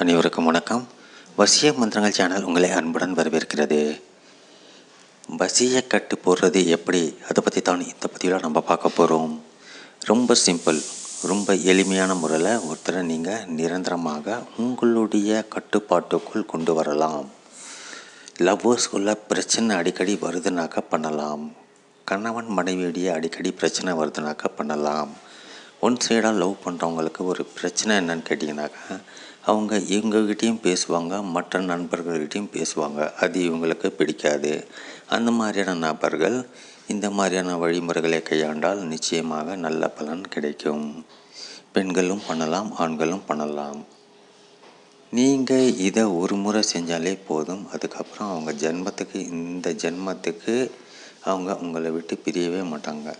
அனைவருக்கும் வணக்கம். வசிய மந்திரங்கள் சேனல் உங்களை அன்புடன் வரவேற்கிறது. வசிய கட்டு போடுறது எப்படி? அதை பற்றி தான் இந்த பதிவில் நம்ம பார்க்க போகிறோம் ரொம்ப சிம்பிள் ரொம்ப எளிமையான முறையில் ஒருத்தரை நீங்கள் நிரந்தரமாக உங்களுடைய கட்டுப்பாட்டுக்குள் கொண்டு வரலாம். லவ்வர்ஸ்குள்ள பிரச்சனை அடிக்கடி வருதுனாக்க பண்ணலாம். கணவன் மனைவியுடைய அடிக்கடி பிரச்சனை வருதுனாக்க பண்ணலாம். ஒன் சைடாக லவ் பண்ணுறவங்களுக்கு ஒரு பிரச்சனை என்னன்னு கேட்டிங்கனாக்கா அவங்க இவங்ககிட்டயும் பேசுவாங்க மற்ற நண்பர்கள்கிட்டையும் பேசுவாங்க. அது இவங்களுக்கு பிடிக்காது. அந்த மாதிரியான நபர்கள் இந்த மாதிரியான வழிமுறைகளை கையாண்டால் நிச்சயமாக நல்ல பலன் கிடைக்கும். பெண்களும் பண்ணலாம் ஆண்களும் பண்ணலாம். நீங்கள் இதை ஒரு முறை செஞ்சாலே போதும். அதுக்கப்புறம் அவங்க ஜென்மத்துக்கு இந்த ஜென்மத்துக்கு அவங்க உங்களை விட்டு பிரியவே மாட்டாங்க.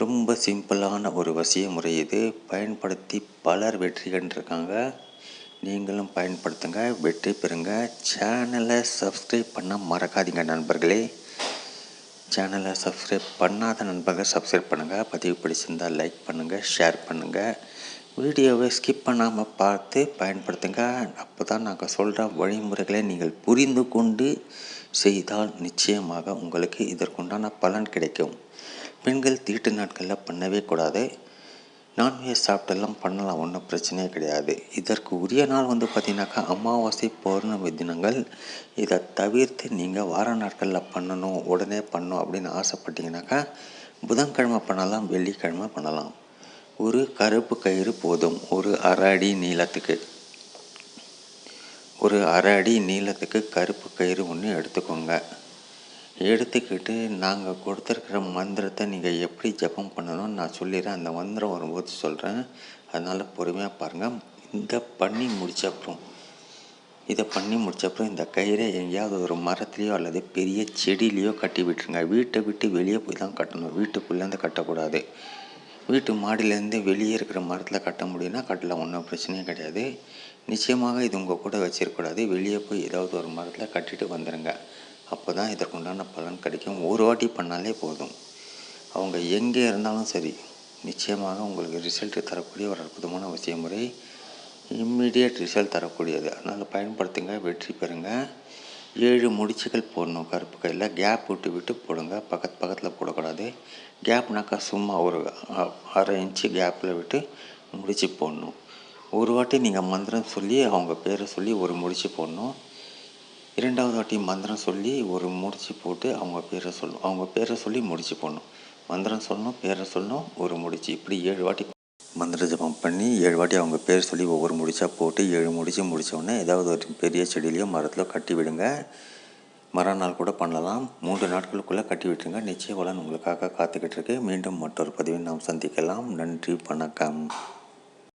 ரொம்ப சிம்பிளான ஒரு வசிய முறை இது. பயன்படுத்தி பலர் வெற்றி கண்டிருக்காங்க. நீங்களும் பயன்படுத்துங்க வெற்றி பெறுங்க. சேனலை சப்ஸ்கிரைப் பண்ண மறக்காதீங்க நண்பர்களே. சேனலை சப்ஸ்கிரைப் பண்ணாத நண்பர்கள் சப்ஸ்கிரைப் பண்ணுங்கள் பதிவு பிடிச்சிருந்தால் லைக் பண்ணுங்கள் ஷேர் பண்ணுங்கள் வீடியோவை ஸ்கிப் பண்ணாமல் பார்த்து பயன்படுத்துங்க. அப்போ தான் நாங்கள் சொல்கிற வழிமுறைகளை நீங்கள் புரிந்து கொண்டு செய்தால் நிச்சயமாக உங்களுக்கு இதற்குண்டான பலன் கிடைக்கும். பெண்கள் தீட்டு நாட்களில் பண்ணவே கூடாது. நான்வெஜ் சாப்பிட்டெல்லாம் பண்ணலாம் ஒன்றும் பிரச்சனையே கிடையாது. இதற்கு உரிய நாள் வந்து பார்த்தீங்கன்னாக்கா அமாவாசை பௌர்ணமி தினங்கள். இதை தவிர்த்து நீங்கள் வார நாட்களில் பண்ணணும் உடனே பண்ணணும் அப்படின்னு ஆசைப்பட்டீங்கன்னாக்கா புதன்கிழமை பண்ணலாம் வெள்ளிக்கிழமை பண்ணலாம். ஒரு கருப்பு கயிறு போதும் ஒரு அரை அடி நீளத்துக்கு. ஒரு அரை அடி நீளத்துக்கு கருப்பு கயிறு ஒன்று எடுத்துக்கோங்க. எடுத்துக்கிட்டு நாங்கள் கொடுத்துருக்கிற மந்திரத்தை நீங்கள் எப்படி ஜபம் பண்ணணும்னு நான் சொல்லிடுறேன். அந்த மந்திரம் வரும்போது சொல்கிறேன் அதனால் பொறுமையாக பாருங்கள் இதை பண்ணி முடிச்சப்புறம் இதை பண்ணி முடிச்சப்புறம் இந்த கயிறை எங்கேயாவது ஒரு மரத்துலேயோ அல்லது பெரிய செடியிலையோ கட்டி விட்டுருங்க. வீட்டை விட்டு வெளியே போய் தான் கட்டணும். வீட்டுக்குள்ளேருந்து கட்டக்கூடாது. வீட்டு மாடியிலேருந்து வெளியே இருக்கிற மரத்தில் கட்ட முடியும்னா கட்டலாம் ஒன்றும் பிரச்சனையும் கிடையாது. நிச்சயமாக இது உங்கள் கூட வச்சிருக்கூடாது வெளியே போய் ஏதாவது ஒரு மரத்தில் கட்டிட்டு வந்துடுங்க அப்போ தான் இதற்குண்டான பலன் கிடைக்கும். ஒரு வாட்டி பண்ணாலே போதும். அவங்க எங்கே இருந்தாலும் சரி நிச்சயமாக உங்களுக்கு ரிசல்ட் தரக்கூடிய ஒரு அற்புதமான விஷய முறை இம்மிடியட் ரிசல்ட் தரக்கூடியது. அதனால் பயன்படுத்துங்க வெற்றி பெறுங்க. ஏழு முடிச்சுகள் போடணும் கருப்பு கையில். கேப் விட்டு விட்டு போடுங்க. பக்கத்து பக்கத்தில் போடக்கூடாது. கேப்னாக்கா சும்மா ஒரு அரை இன்ச்சு கேப்பில் விட்டு முடிச்சு போடணும். ஒரு வாட்டி நீங்கள் மந்திரம் சொல்லி அவங்க பேரை சொல்லி ஒரு முடிச்சு போடணும். இரண்டாவது வாட்டி மந்திரம் சொல்லி ஒரு முடிச்சு போட்டு அவங்க பேரை சொல்லணும். அவங்க பேரை சொல்லி முடிச்சு போடணும். மந்திரம் சொல்லணும் பேரை சொல்லணும் ஒரு முடிச்சு. இப்படி ஏழு வாட்டி மந்திர ஜபம் பண்ணி ஏழு வாட்டி அவங்க பேர் சொல்லி ஒவ்வொரு முடிச்சா போட்டு ஏழு முடிச்சு முடித்தோடனே ஏதாவது ஒரு பெரிய செடியிலையோ மரத்திலோ கட்டி விடுங்க. மறுநாள் கூட பண்ணலாம். மூன்று நாட்களுக்குள்ளே கட்டி விட்டுருங்க. நிச்சய வளன் உங்களுக்காக காத்துக்கிட்டு இருக்கு. மீண்டும் மற்றொரு பதிவில் நாம் சந்திக்கலாம். நன்றி வணக்கம்.